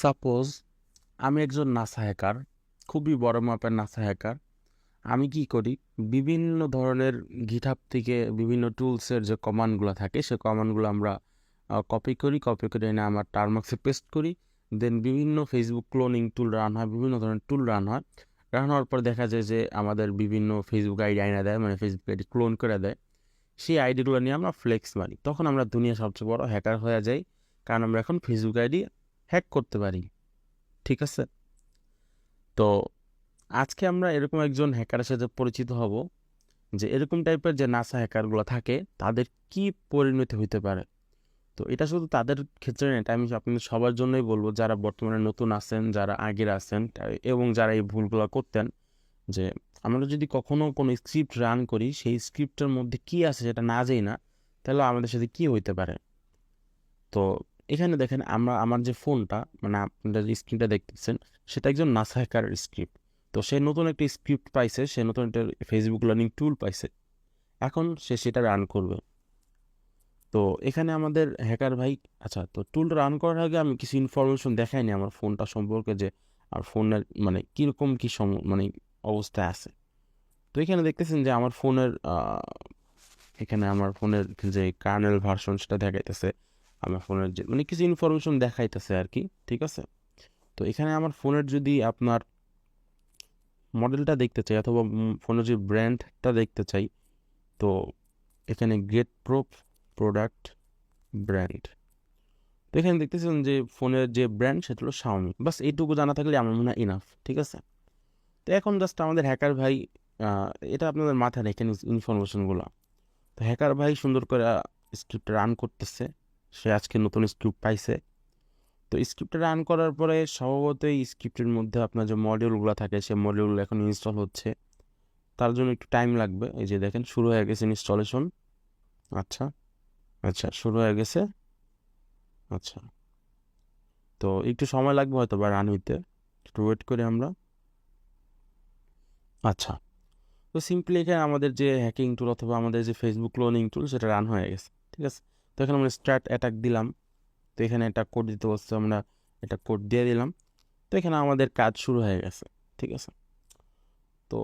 Suppose আমি একজন NASA hacker খুবই বড় মাপের নাসা হ্যাকার আমি কি করি? বিভিন্ন ধরনের গিটহাব থেকে বিভিন্ন টুলসের যে কমান্ডগুলো থাকে, সে কমান্ডগুলো আমরা কপি করি কপি করে এনে আমার টার্মাক্সে পেস্ট করি দেন বিভিন্ন ফেসবুক ক্লোনিং টুল রান হয়, বিভিন্ন ধরনের টুল রান হয়। রান হওয়ার পর দেখা যায় যে আমাদের বিভিন্ন ফেসবুক আইডি আইনা দেয় মানে ফেসবুক আইডি ক্লোন করে দেয়। সেই আইডিগুলো নিয়ে আমরা ফ্লেক্স মারি তখন আমরা দুনিয়া সবচেয়ে বড় হ্যাকার হয়ে যাই, কারণ আমরা এখন ফেসবুক আইডি হ্যাক করতে পারি, ঠিক আছে? তো আজকে আমরা এরকম একজন হ্যাকারের সাথে পরিচিত হব, যে এরকম টাইপের যে নাসা হ্যাকারগুলো থাকে, তাদের কি পরিণতি হইতে পারে? তো এটা শুধু তাদের ক্ষেত্রে না, এটা আমি আপনাদের সবার জন্যই বলব, যারা বর্তমানে নতুন আছেন, যারা আগের আছেন এবং যারা এই ভুলগুলো করতেন, যে আমরা যদি কখনো কোনো স্ক্রিপ্ট রান করি, সেই স্ক্রিপ্টের মধ্যে কি আছে সেটা না যাই না, তাহলে আমাদের সাথে কি হইতে পারে? তো এখানে দেখেন আমরা, আমার যে ফোনটা মানে আপনারা স্ক্রিনটা দেখতেছেন, সেটা একজন নাসা হ্যাকারের স্ক্রিপ্ট তো সে নতুন একটা স্ক্রিপ্ট পাইছে, সে নতুন একটা ফেসবুক লার্নিং টুল পাইছে। এখন সে সেটা রান করবে। তো এখানে আমাদের হ্যাকার ভাই আচ্ছা তো টুল রান করার আগে আমি কিছু ইনফরমেশন দেখাইনি আমার ফোনটা সম্পর্কে যে আর ফোনের মানে কীরকম কী সম মানে অবস্থায় আছে। তো এখানে দেখতেছেন যে আমার ফোনের এখানে আমার ফোনের যে কার্নেল ভার্সন সেটা দেখাইতেছে। আমার ফোনের যে মানে কিছু ইনফরমেশন দেখাইতেছে আর কি ঠিক আছে? তো এখানে আমার ফোনের যদি আপনার মডেলটা দেখতে চাই অথবা ফোনের যে ব্র্যান্ডটা দেখতে চাই, তো এখানে গেট প্রো প্রোডাক্ট ব্র্যান্ড তো এখানে দেখতেছেন যে ফোনের যে ব্র্যান্ড সেটা হলো শাওমি বাস এইটুকু জানা থাকলে আমার মনে হয় ইনাফ ঠিক আছে? তো এখন জাস্ট আমাদের হ্যাকার ভাই এটা আপনাদের মাথায় রেখেন ইনফরমেশনগুলো তো হ্যাকার ভাই সুন্দর করে স্ক্রিপ্ট রান করতেছে। সে আজকে নতুন স্ক্রিপ্ট পাইছে। তো স্ক্রিপ্টটা রান করার পরে স্বভাবতই স্ক্রিপ্টের মধ্যে আপনার যে মডিউলগুলো থাকে, সে মডিউলগুলো এখন ইনস্টল হচ্ছে। তার জন্য একটু টাইম লাগবে। এই যে দেখেন, শুরু হয়ে গেছে ইনস্টলেশন আচ্ছা আচ্ছা শুরু হয়ে গেছে। আচ্ছা তো একটু সময় লাগবে হয়তো বা রান হইতে। একটু ওয়েট করি আমরা। আচ্ছা তো সিম্পলি এখানে আমাদের যে হ্যাকিং টুল অথবা আমাদের যে ফেসবুক ক্লোনিং টুল সেটা রান হয়ে গেছে। ঠিক আছে? তো এখানে আমরা স্টার্ট অ্যাটাক দিলাম। তো এখানে একটা কোড দিতে বলছে, আমরা এটা কোড দিয়ে দিলাম। তো এখানে আমাদের কাজ শুরু হয়ে গেছে, ঠিক আছে? তো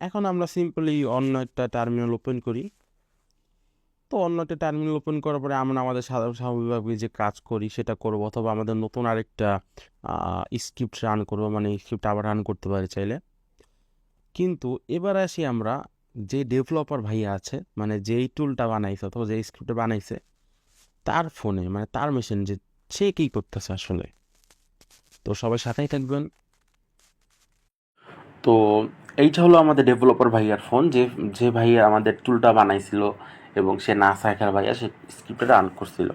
এখন আমরা সিম্পলি অন্য একটা টার্মিনাল ওপেন করি। তো অন্য একটা টার্মিনাল ওপেন করার পরে আমরা আমাদের সাধারণ স্বাভাবিকভাবে যে কাজ করি, সেটা করব। অথবা আমাদের নতুন আরেকটা স্ক্রিপ্ট রান করব মানে স্ক্রিপ্ট আবার রান করতে পারি চাইলে। কিন্তু এবার আসি আমরা যে ডেভেলপার ভাইয়া আছে মানে যেই টুলটা বানাইছে অথবা যেই স্ক্রিপ্টটা বানাইছে, তার ফোনে মানে তার মেশিন যে সে কী করতেছে আসলে? তো সবাই সাথেই থাকবেন। তো এইটা হলো আমাদের ডেভেলপার ভাইয়ার ফোন যে যে ভাইয়া আমাদের টুলটা বানাইছিল এবং সে না সাইকার ভাইয়া সে স্ক্রিপ্টটা রান করছিল।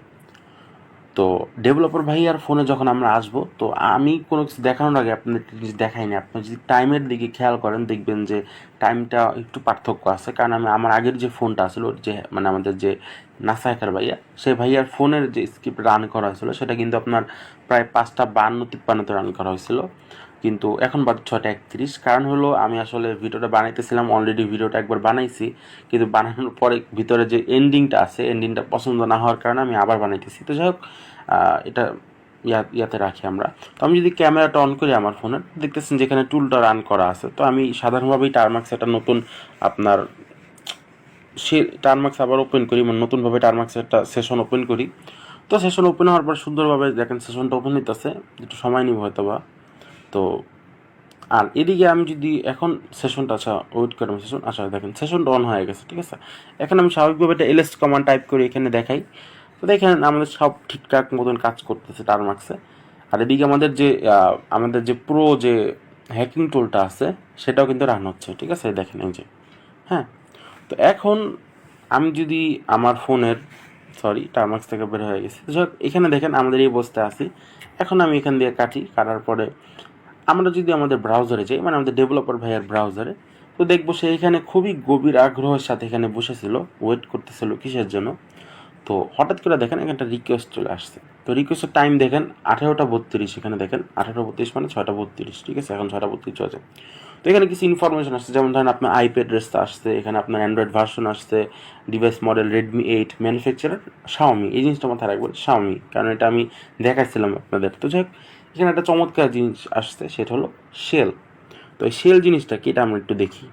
তো ডেভেলপার ভাইয়ার ফোনে যখন আমরা আসব, তো আমি কোনো কিছু দেখানোর আগে আপনাদের কিছু দেখাইনি আপনি যদি টাইমের দিকে খেয়াল করেন, দেখবেন যে টাইমটা একটু পার্থক্য আছে। কারণ আমি, আমার আগের যে ফোনটা আসলো, যে মানে আমাদের যে নাসায়কার ভাইয়া সেই ভাইয়ার ফোনের যে স্ক্রিপ্ট রান করা হয়েছিল, সেটা কিন্তু আপনার প্রায় পাঁচটা বান্ন, তিপ্পান্নতে রান করা হয়েছিল। কিন্তু এখন বাদ ছটা একত্রিশ। কারণ হলো, আমি আসলে ভিডিওটা বানাইতেছিলাম অলরেডি ভিডিওটা একবার বানাইছি। কিন্তু বানানোর পরে ভিতরে যে এন্ডিংটা আছে এন্ডিংটা পছন্দ না হওয়ার কারণে আমি আবার বানাইতেছি। তো যাই হোক এটা ইয়া, ইয়াতে রাখি আমরা। তো আমি যদি ক্যামেরাটা অন করি আমার ফোনে, দেখতেছেন যেখানে টুলটা রান করা আছে। তো আমি সাধারণভাবেই টার্মাক্স একটা নতুন আপনার সে টার্মাক্স আবার ওপেন করি মানে নতুনভাবে টার্মাক্স একটা সেশন ওপেন করি। তো সেশন ওপেন হওয়ার পর সুন্দরভাবে দেখেন সেশনটা ওপেন হইতেছে। একটু সময় নিব হয়তো বা তো আর এদিকে আমি যদি এখন সেশনটা আচ্ছা ওয়েট করি সেশন আচ্ছা দেখেন সেশনটা অন হয়ে গেছে ঠিক আছে? এখন আমি স্বাভাবিকভাবে একটা এলএস কমান্ড টাইপ করে এখানে দেখাই। তো দেখেন আমাদের সব ঠিকঠাক মতন কাজ করতেছে টার্মাক্সে আর এদিকে আমাদের যে আমাদের যে প্রো যে হ্যাকিং টুলটা আছে সেটাও কিন্তু রান হচ্ছে ঠিক আছে? দেখেন এই যে হ্যাঁ? তো এখন আমি যদি আমার ফোনের সরি টার্মাক্স থেকে বের হয়ে গেছে। যাই হোক, এখানে দেখেন আমাদের এই অবস্থায় আছি। এখন আমি এখান দিয়ে কাটি কাটার পরে আমরা যদি আমাদের ব্রাউজারে যাই মানে আমাদের ডেভেলপার ভাইয়ার ব্রাউজারে তো দেখব সে এখানে খুবই গভীর আগ্রহের সাথে এখানে বসেছিল ওয়েট করতেছিল কিসের জন্য। তো হঠাৎ করে দেখেন এখানে একটা রিকোয়েস্ট চলে আসছে। তো রিকোয়েস্টের টাইম দেখেন আঠেরোটা বত্রিশ এখানে দেখেন আঠেরো বত্রিশ মানে ছয়টা বত্রিশ ঠিক আছে? এখন ছয়টা বত্রিশ চলছে তো এখানে কিছু ইনফরমেশন আসছে যেমন ধরেন আপনার আইপ্যাড রেসটা আসছে এখানে আপনার অ্যান্ড্রয়েড ভার্সন আসছে device model Redmi eight manufacturer Xiaomi এই জিনিসটা মাথায় রাখবেন শাওমি কারণ এটা আমি দেখাচ্ছিলাম আপনাদের। তো যাই হোক, এখানে একটা চমৎকার জিনিস আসছে, সেটা হলো শেল তো এই শেল জিনিসটা কি এটা আমরা একটু দেখি।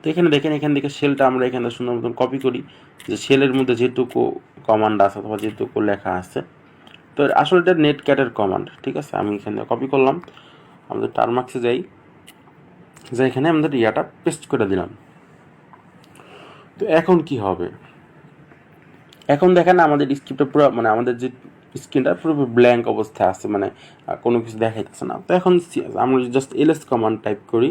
তো এখানে দেখেন, এখান থেকে শেলটা আমরা এখানে সুন্দর মতন কপি করি। যে শেলের মধ্যে যেটুকু কমান্ড আছে অথবা যেটুকু লেখা আছে। তো আসলে এটা নেট ক্যাটের কমান্ড ঠিক আছে? আমি এখানে কপি করলাম। আমাদের টার্মাক্সে যাই। যে এখানে আমাদের ইয়াটা পেস্ট করে দিলাম। তো এখন কি হবে? এখন দেখেন আমাদের স্ক্রিপ্টটা পুরো মানে আমাদের যে স্ক্রিনটা পুরো ব্ল্যাঙ্ক অবস্থায় আছে মানে কোনো কিছু দেখাইতেছে না। তো এখন আমরা জাস্ট এলএস কমান্ড টাইপ করি।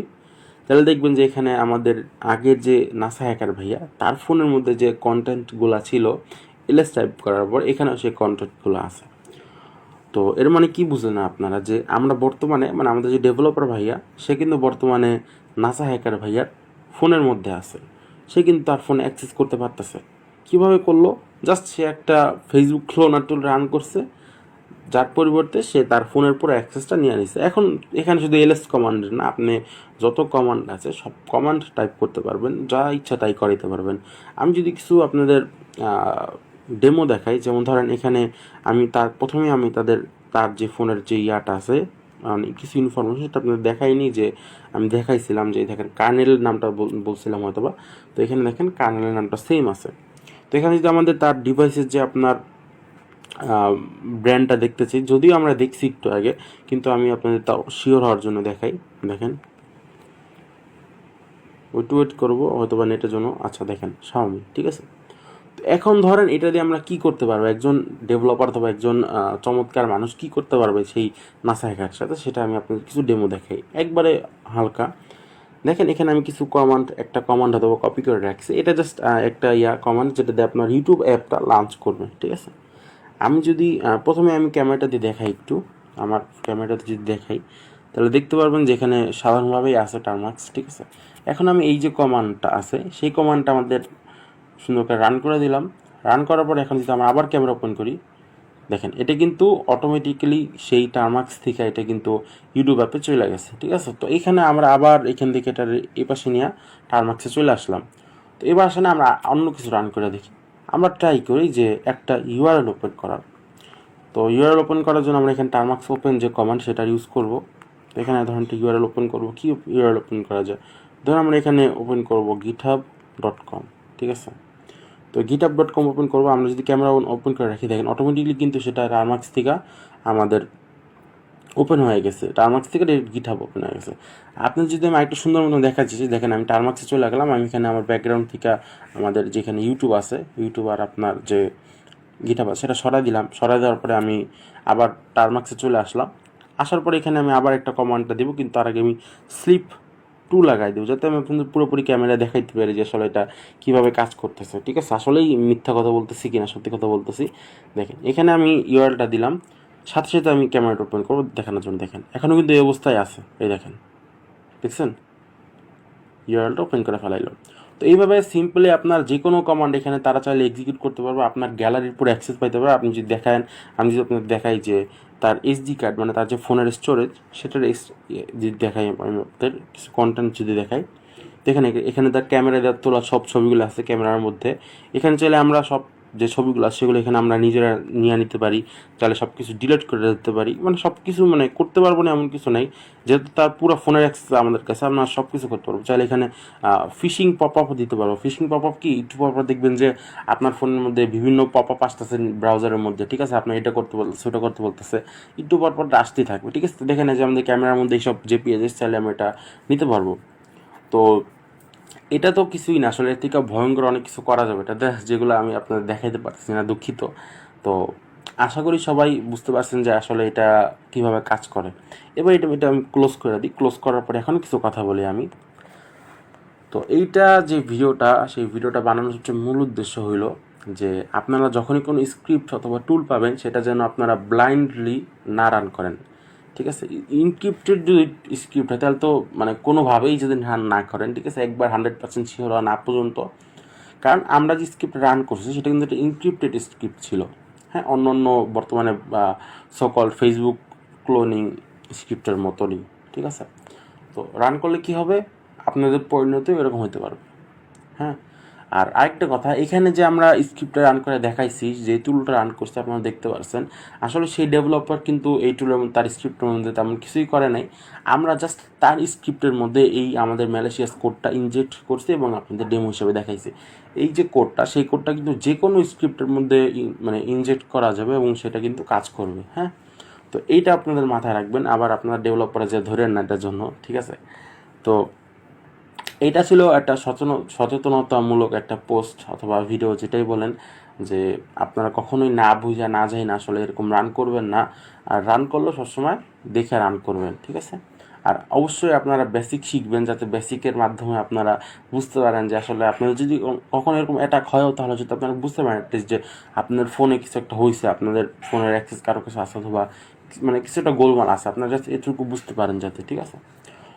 তাহলে দেখবেন যে এখানে আমাদের আগের যে নাসা হ্যাকার ভাইয়া, তার ফোনের মধ্যে যে কন্টেন্টগুলো ছিল এলএস টাইপ করার পর এখানেও সেই কন্টেন্টগুলো আছে। তো এর মানে কি বুঝলেন আপনারা যে আমরা বর্তমানে মানে আমাদের যে ডেভেলপার ভাইয়া, সে কিন্তু বর্তমানে নাসা হ্যাকার ভাইয়ার ফোনের মধ্যে আছে। সে কিন্তু তার ফোন অ্যাক্সেস করতে পারতেছে। কীভাবে করল? জাস্ট সে একটা ফেসবুক ক্লোনার টুল রান করছে, যার পরিবর্তে সে তার ফোনের পুরো অ্যাক্সেসটা নিয়ে নিছে। এখন এখানে শুধু এলএস কমান্ড না, আপনি যত কমান্ড আছে, সব কমান্ড টাইপ করতে পারবেন, যা ইচ্ছা তাই করাইতে পারবেন। আমি যদি কিছু আপনাদের ডেমো দেখাই, যেমন ধরেন এখানে আমি তার, প্রথমে আমি তাদের, তার যে ফোনের যে ইয়াটা আছে কিছু ইনফরমেশন সেটা আপনাদের দেখাইনি, যে আমি দেখাইছিলাম যে দেখেন কার্নেল নামটা বল- বলছিলাম হয়তো বা তো এখানে দেখেন কার্নেলের নামটা সেম আছে। তো এখানে যদি আমাদের তার ডিভাইসের যে আপনার ব্র্যান্ডটা দেখতেছি, যদিও আমরা দেখছি একটু আগে, কিন্তু আমি আপনাদের তাও শিওর হওয়ার জন্য দেখাই। দেখেন। ওয়েট ওয়েট করব হয়তো বা নেটের জন্য। আচ্ছা দেখেন শাওমি ঠিক আছে? এখন ধরেন এটা দিয়ে আমরা কি করতে পারব? একজন ডেভেলপার অথবা একজন চমৎকার মানুষ কি করতে পারবে সেই নাসা হ্যাকার সাথে? সেটা আমি আপনাদের কিছু ডেমো দেখাই। একবারে হালকা। দেখেন, এখানে আমি কিছু কমান্ড একটা কমান্ড অথবা কপি করে রাখছি। এটা জাস্ট একটা ইয়া কমান্ড যেটা দিয়ে আপনার ইউটিউব অ্যাপটা লঞ্চ করবে, ঠিক আছে? আমি যদি প্রথমে আমি ক্যামেরাটা দিয়ে দেখাই একটু। আমার ক্যামেরাতে যদি দেখাই, তাহলে দেখতে পারবেন যে এখানে সাধারণভাবেই আছে টার্মাক্স ঠিক আছে? এখন আমি এই যে কমান্ডটা আছে, সেই কমান্ডটা আমাদের সুন্দর করে রান করে দিলাম। রান করার পর এখন যদি আমরা আবার ক্যামেরা ওপেন করি দেখেন, এটা কিন্তু অটোমেটিক্যালি সেই টার্মাক্স থেকে এটা কিন্তু ইউটিউব অ্যাপে চলে গেছে, ঠিক আছে? তো এখানে আমরা আবার এখান থেকে এটার এই পাশে নিয়ে টার্মাক্সে চলে আসলাম। তো এবার আসলে আমরা অন্য কিছু রান করে দেখি। আমরা ট্রাই করি যে একটা ইউআরএল ওপেন করার। তো ইউআরএল ওপেন করার জন্য আমরা এখানে টার্মাক্স ওপেন যে কমান্ড সেটা ইউজ করব। তো এখানে ধরুন একটা ইউআরএল ওপেন করব, কি ইউআরএল ওপেন করা যায়? ধরুন আমরা এখানে ওপেন করব গিটহাব ডট কম ঠিক আছে? তো গিটআপ ডট কম ওপেন করব। আমরা যদি ক্যামেরা ওপেন করে রাখি, দেখেন অটোমেটিকলি কিন্তু সেটা টার্মাক্স থেকে আমাদের ওপেন হয়ে গেছে। টার্মাক্স থেকে গিটহাব ওপেন হয়ে গেছে। আপনি যদি আমি একটু সুন্দর মতন দেখাচ্ছি দেখেন আমি টার্মাক্সে চলে গেলাম, আমি এখানে আমার ব্যাকগ্রাউন্ড থেকে আমাদের যেখানে ইউটিউব আছে ইউটিউব আর আপনার যে গিটহাব আছে, সেটা সরাই দিলাম। সরাই দেওয়ার পরে আমি আবার টার্মাক্সে চলে আসলাম। আসার পরে এখানে আমি আবার একটা কমান্ডটা দেবো, কিন্তু তার আগে আমি স্লিপ টু লাগাই দেবো, যাতে আমি আপনাদের পুরোপুরি ক্যামেরা দেখাইতে পারি যে আসলে এটা কীভাবে কাজ করতেছে, ঠিক আছে? আসলেই মিথ্যা কথা বলতেছি কিনা, সত্যি কথা বলতেছি। দেখেন, এখানে আমি ইউআরএলটা দিলাম, সাথে সাথে আমি ক্যামেরাটা ওপেন করব, দেখানোর জন্য। দেখেন এখনও কিন্তু এই অবস্থায় আছে, এই দেখেন, দেখছেন? ইউআরএলটা ওপেন করে ফেলাইলো। তো এইভাবে সিম্পলি আপনার যে কোনো কমান্ড এখানে তারা চাইলে এক্সিকিউট করতে পারবে, আপনার গ্যালারির পুরো অ্যাক্সেস পাইতে পারবে। আপনি যদি দেখেন, আমি যদি আপনাদের দেখাই যে তার এসডি কার্ড মানে তার যে ফোনের স্টোরেজ সেটার এস- যদি দেখাই আমি কিছু কন্টেন্ট যদি দেখাই, দেখেন এখানে এখানে তার ক্যামেরা দেওয়ার তোলা সব ছবিগুলো আছে ক্যামেরার মধ্যে। এখানে চলে আমরা সব যে ছবিগুলো আছে, সেগুলো এখানে আমরা নিজেরা নিয়ে নিতে পারি চাইলে সব কিছু ডিলিট করে দিতে পারি। মানে সব কিছু মানে করতে পারব না এমন কিছু নেই। যেহেতু তার পুরো ফোনের অ্যাক্সেস আমাদের কাছে, আমরা সব কিছু করতে পারব। চাইলে এখানে ফিশিং পপ আপও দিতে পারব। ফিশিং পপ আপ কি? একটু পর দেখবেন যে আপনার ফোনের মধ্যে বিভিন্ন পপ আপ আসতেছে ব্রাউজারের মধ্যে, ঠিক আছে? আপনার এটা করতে বলতেছে, ওটা করতে বলতেছে। একটু পর পর আসতেই থাকবে, ঠিক আছে? দেখে এই যে আমাদের ক্যামেরার মধ্যে এইসব পেয়েছে চাইলে আমি এটা নিতে পারব। তো এটা তো কিছুই না। আসলে এর থেকে ভয়ঙ্কর অনেক কিছু করা যাবে। এটাতে যেগুলো আমি আপনাদের দেখাইতে পারছি না, দুঃখিত। তো আশা করি সবাই বুঝতে পারছেন যে আসলে এটা কীভাবে কাজ করে। এবার এটা এটা আমি ক্লোজ করে দিই। ক্লোজ করার পরে এখন কিছু কথা বলি আমি। তো এইটা যে ভিডিওটা, সেই ভিডিওটা বানানোর সবচেয়ে মূল উদ্দেশ্য হইল যে আপনারা যখনই কোনো স্ক্রিপ্ট অথবা টুল পাবেন, সেটা যেন আপনারা ব্লাইন্ডলি না রান করেন। ঠিক আছে? ইনক্রিপ্টেড যদি স্ক্রিপ্ট হয়, তাহলে তো মানে কোনোভাবেই যদি রান না করেন, ঠিক আছে? একবার হান্ড্রেড পার্সেন্ট শিওর না পর্যন্ত। কারণ আমরা যে স্ক্রিপ্ট রান করছি, সেটা কিন্তু একটা ইনক্রিপ্টেড স্ক্রিপ্ট ছিল। হ্যাঁ অন্য অন্য বর্তমানে সকল ফেসবুক ক্লোনিং স্ক্রিপ্টের মতনই, ঠিক আছে? তো রান করলে কি হবে? আপনাদের পরিণতি এরকম হতে পারবে। হ্যাঁ? আর আরেকটা কথা, এখানে যে আমরা স্ক্রিপ্টটা রান করে দেখাইছি, যে টুলটা রান করছে, আপনারা দেখতে পাচ্ছেন আসলে সেই ডেভেলপার কিন্তু এই টুলের তার স্ক্রিপ্টের মধ্যে তেমন কিছুই করে নাই। আমরা জাস্ট তার স্ক্রিপ্টের মধ্যে এই আমাদের ম্যালেশিয়াস কোডটা ইনজেক্ট করছি এবং আপনাদের ডেমো হিসেবে দেখাইছি। এই যে কোডটা সেই কোডটা কিন্তু যে কোনো স্ক্রিপ্টের মধ্যে মানে ইনজেক্ট করা যাবে এবং সেটা কিন্তু কাজ করবে হ্যাঁ? তো এইটা আপনাদের মাথায় রাখবেন। আবার আপনারা ডেভেলপারে যে ধরেন না এটার জন্য, ঠিক আছে? তো এইটা ছিল একটা সচেতন, সচেতনতামূলক একটা পোস্ট অথবা ভিডিও যেটাই বলেন যে আপনারা কখনোই না বুঝা, না যাই না আসলে এরকম রান করবেন না। আর রান করলেও সবসময় দেখে রান করবেন, ঠিক আছে? আর অবশ্যই আপনারা বেসিক শিখবেন যাতে বেসিকের মাধ্যমে আপনারা বুঝতে পারেন যে আসলে আপনাদের যদি কখনো এরকম অ্যাটাক হয়ও তাহলে যদি আপনারা বুঝতে পারেন least যে আপনার ফোনে কিছু একটা হয়েছে আপনাদের ফোনের অ্যাক্সেস কারও কিছু আছে অথবা মানে কিছু একটা গোলমাল আছে, আপনারা জাস্ট এটুকু বুঝতে পারেন যাতে, ঠিক আছে?